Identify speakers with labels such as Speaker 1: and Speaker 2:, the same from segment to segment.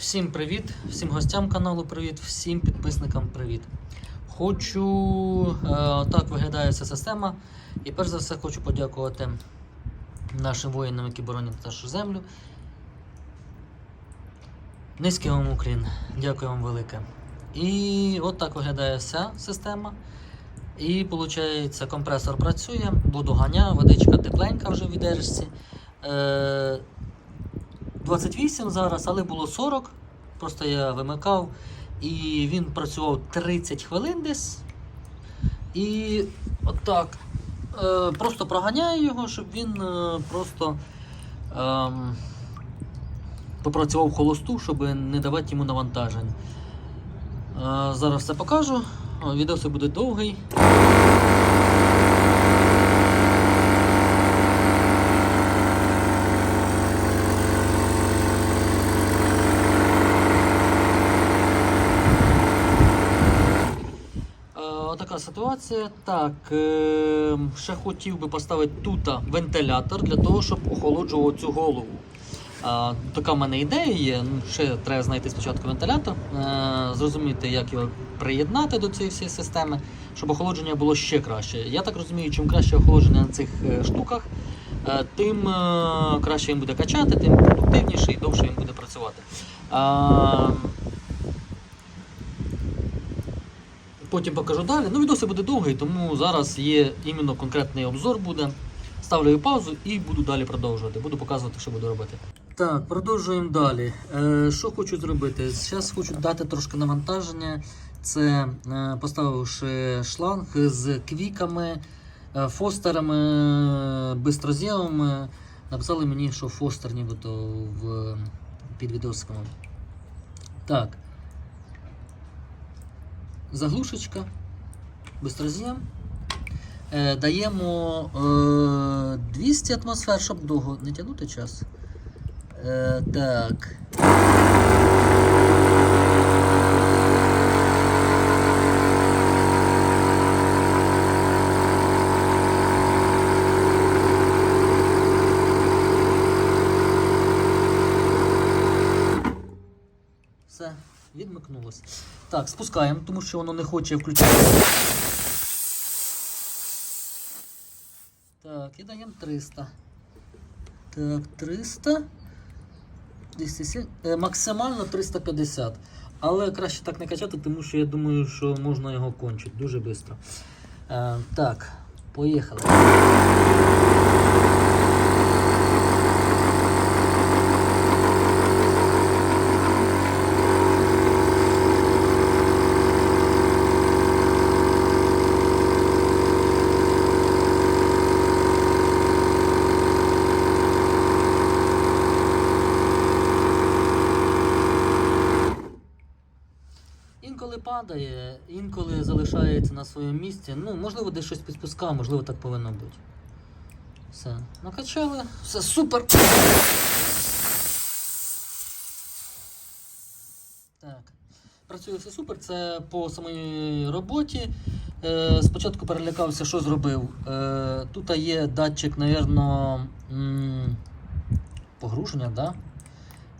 Speaker 1: Всім привіт, всім гостям каналу привіт, всім підписникам привіт. Хочу е, так виглядає ця система. І перш за все хочу подякувати нашим воїнам, які боронять нашу землю. Низький вам уклін. Дякую вам велике. І от так виглядає вся система. І виходить, компресор працює, воду ганяє, водичка тепленька вже в відережці. Е, 28 зараз, але було 40. Просто я вимикав. І він працював 30 хвилин десь. І отак. Е, просто проганяю його, щоб він е, просто ем, попрацював холосту, щоб не давати йому навантажень. Е, зараз все покажу. Відео це буде довгий. Е, Отака ситуація. Так, е, ще хотів би поставити тут вентилятор для того, щоб охолоджував цю голову. Така в мене ідея є. Ну, ще треба знайти спочатку вентилятор, е, зрозуміти, як його приєднати до цієї всієї системи, щоб охолодження було ще краще. Я так розумію, чим краще охолодження на цих е, штуках, е, тим краще він буде качати, тим продуктивніше і довше він буде працювати. Потім покажу далі. Ну, відос буде довгий, тому зараз є іменно конкретний обзор буде. Ставлю паузу і буду далі продовжувати. Буду показувати, що буду робити. Так, продовжуємо далі. Е, що хочу зробити? Зараз хочу дати трошки навантаження. Це е, поставивши шланг з квіками, е, фостерами, бистрозєвами. Написали мені, що фостер нібито в, під відосиками. Так. Заглушечка, бистроз'єм. Е, даємо е, 200 атмосфер, щоб довго не тягнути час. Е, так. Все, відмикнулось. Так, спускаємо, тому що воно не хоче включатися. Так, і даємо 300. Так, 300. 207, е, максимально 350. Але краще так не качати, тому що я думаю, що можна його кончити дуже швидко. Е, так, поїхали. Інколи падає, інколи залишається на своєму місці. Ну, можливо, десь щось підпускав, можливо, так повинно бути. Все, накачали, все супер. Так. Працює все супер, це по самій роботі. Е, спочатку перелякався, що зробив. Е, тут є датчик, напевно, м, погруження, да?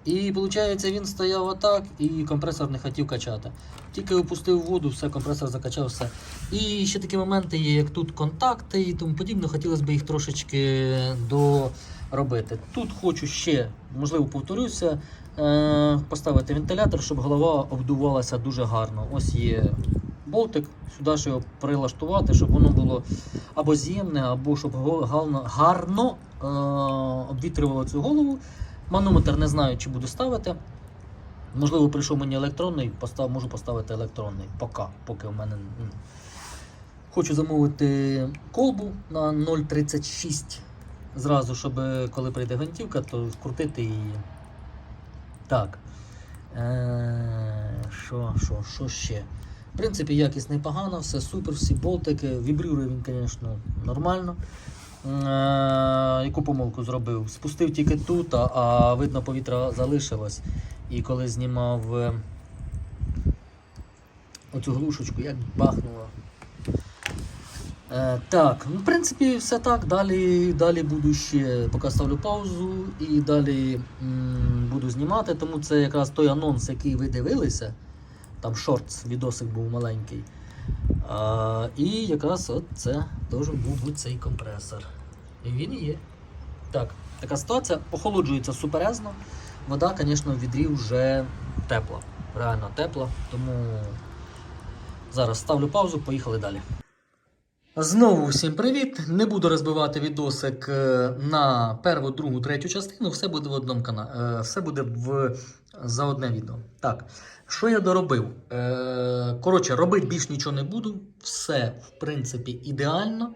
Speaker 1: І виходить, він стояв отак, і компресор не хотів качати. Тільки опустив воду, все, компресор закачав все. І ще такі моменти є, як тут контакти і тому подібне, хотілося б їх трошечки доробити. Тут хочу ще, можливо, повторюся, е, поставити вентилятор, щоб голова обдувалася дуже гарно. Ось є болтик, сюди ж його прилаштувати, щоб воно було або з'ємне, або щоб гарно, гарно е, обвітрювало цю голову. Манометр не знаю, чи буду ставити. Можливо, прийшов мені електронний, постав, можу поставити електронний. Поки, поки в мене. Хочу замовити колбу на 0,36 зразу, щоб е, коли прийде гвинтівка, то вкрутити її. Так. Е, Що, що, що ще? В принципі, якість непогана, все супер, всі болтики. Вібрює він, звісно, нормально. Е, яку помилку зробив? Спустив тільки тут, а, видно, повітря залишилось. І коли знімав е, оцю глушечку, як бахнуло. Е, так, ну в принципі, все так. Далі, далі буду ще поки ставлю паузу і далі м, буду знімати, тому це якраз той анонс, який ви дивилися. Там шортс, відосик був маленький. А, і якраз от це должен був бути цей компресор. І він є. Так, така ситуація. Охолоджується суперезно. Вода, звісно, в відрі вже тепла. Реально тепла. Тому зараз ставлю паузу, поїхали далі. Знову всім привіт! Не буду розбивати відосик е, на перву, другу, третю частину. Все буде в одному каналі. Все буде в... за одне відео. Так, що я доробив? Е, Коротше, робити більш нічого не буду. Все, в принципі, ідеально.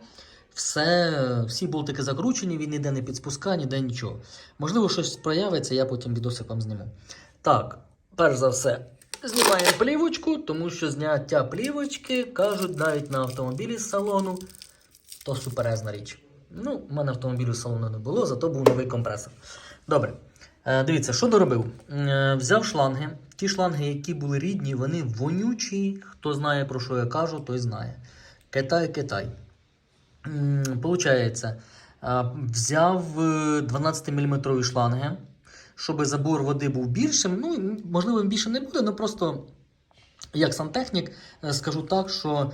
Speaker 1: Все, всі болтики закручені, він ніде не підспускає, ніде нічого. Можливо, щось проявиться, я потім відосик вам зніму. Так, перш за все, знімаємо плівочку, тому що зняття плівочки, кажуть, навіть на автомобілі з салону, то суперезна річ. Ну, в мене автомобілю салону не було, зато був новий компресор. Добре. Е, дивіться, що доробив? Е, взяв шланги. Ті шланги, які були рідні, вони вонючі. Хто знає, про що я кажу, той знає. Китай, Китай. Получається, е, взяв 12-мм шланги, щоб забор води був більшим. Ну, можливо, він більше не буде, але просто як сантехнік скажу так, що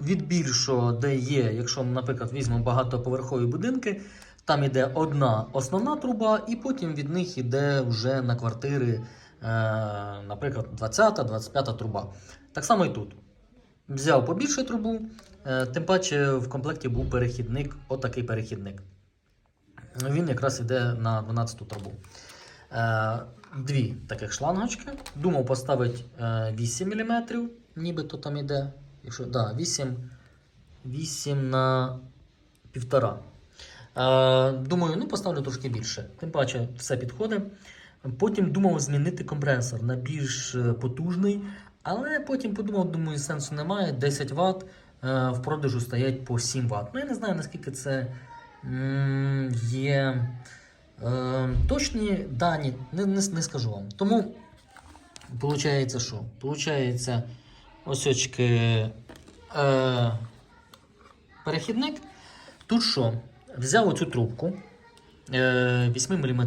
Speaker 1: від більшого, де є, якщо, наприклад, візьмемо багатоповерхові будинки, там іде одна основна труба, і потім від них іде вже на квартири, е, наприклад, 20-25 труба. Так само і тут. Взяв побільше трубу, е, тим паче в комплекті був перехідник, отакий перехідник. Він якраз йде на 12 трубу. Е, Дві таких шлангочки. Думав поставити е, 8 мм, нібито там йде. Якщо, да, 8, 8 на 1,5. Думаю, ну поставлю трошки більше. Тим паче все підходить. Потім думав змінити компресор на більш е, потужний, але потім подумав, думаю, сенсу немає. 10 Вт е, в продажу стоять по 7 Вт. Ну, я не знаю, наскільки це є е, точні дані, не, не, не скажу вам. Тому, виходить, що? Получається, ось е, перехідник. Тут що? Взяв оцю трубку е, 8 мм,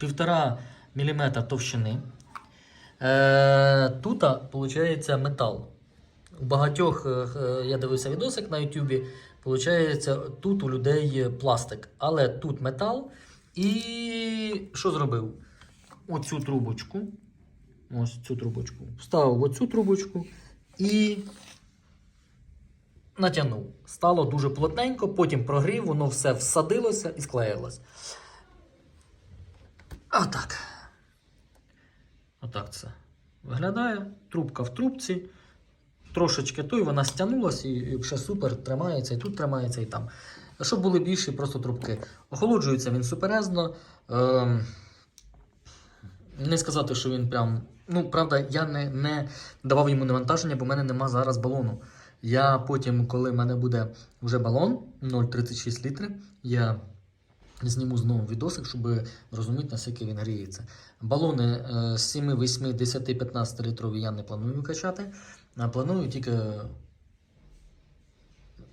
Speaker 1: 1,5 мм товщини. Е, тут, виходить, метал. У багатьох, е, е, я дивився відосик на Ютубі, тут у людей пластик, але тут метал. І що зробив? Оцю трубочку. Ось цю трубочку. Вставив оцю трубочку і натягнув. Стало дуже плотненько, потім прогрів, воно все всадилося і склеїлось. Отак. Отак це виглядає. Трубка в трубці. Трошечки той, вона стягнулася і, і ще супер тримається, і тут тримається, і там. Щоб були більші просто трубки. Охолоджується він суперезно. Ем, не сказати, що він прям. Ну, правда, я не, не давав йому навантаження, бо в мене нема зараз балону. Я потім, коли в мене буде вже балон 0,36 літри, я зніму знову відосик, щоб розуміти, наскільки він гріється. Балони е, 7, 8, 10, 15 літрові я не планую качати. Планую тільки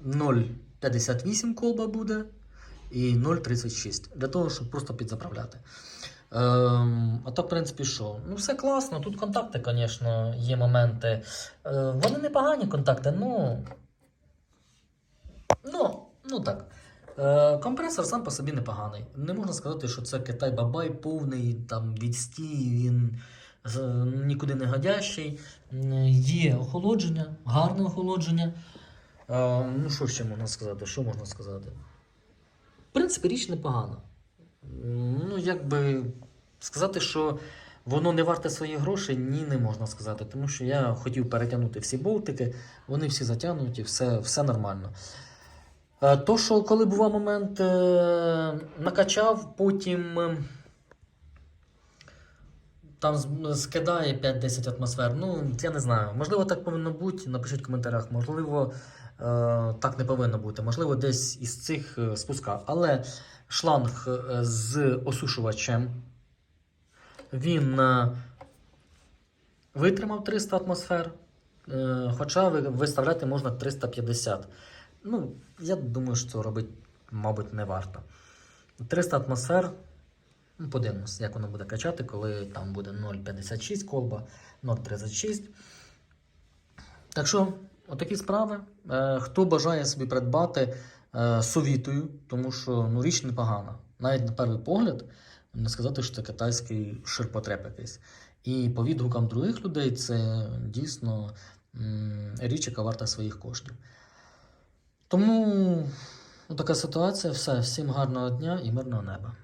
Speaker 1: 0,58 колба буде і 0,36 для того, щоб просто підзаправляти. Ем, а так, в принципі, що? Ну, все класно. Тут контакти, звісно, є моменти. Е, вони непогані контакти, ну. Ну, ну так. Е, компресор сам по собі непоганий. Не можна сказати, що це Китай Бабай повний, там відстій, він з- нікуди не годящий. М, Є охолодження, гарне охолодження. Е, ну, що ще можна сказати? Що можна сказати? В принципі, річ непогана. Ну, якби сказати, що воно не варте свої гроші, ні, не можна сказати. Тому що я хотів перетягнути всі болтики, вони всі затягнуті, все, все нормально. Е, То, що коли бував момент, е, накачав, потім е, там скидає 5-10 атмосфер. Ну, я не знаю. Можливо, так повинно бути. Напишіть в коментарях. Можливо, так не повинно бути. Можливо, десь із цих е, спуска. Але шланг е, з осушувачем. Він е, витримав 300 атмосфер. Е, Хоча виставляти можна 350. Ну, я думаю, що робити, мабуть, не варто. 300 атмосфер Ну, Подивимось, як воно буде качати, коли там буде 0,56 колба, 0,36. Так що, отакі справи. Е, хто бажає собі придбати, е, совітую, тому що ну, річ непогана. Навіть на перший погляд, не сказати, що це китайський ширпотреб якийсь. І по відгукам других людей це дійсно річ, яка варта своїх коштів. Тому ну, така ситуація. Все, всім гарного дня і мирного неба.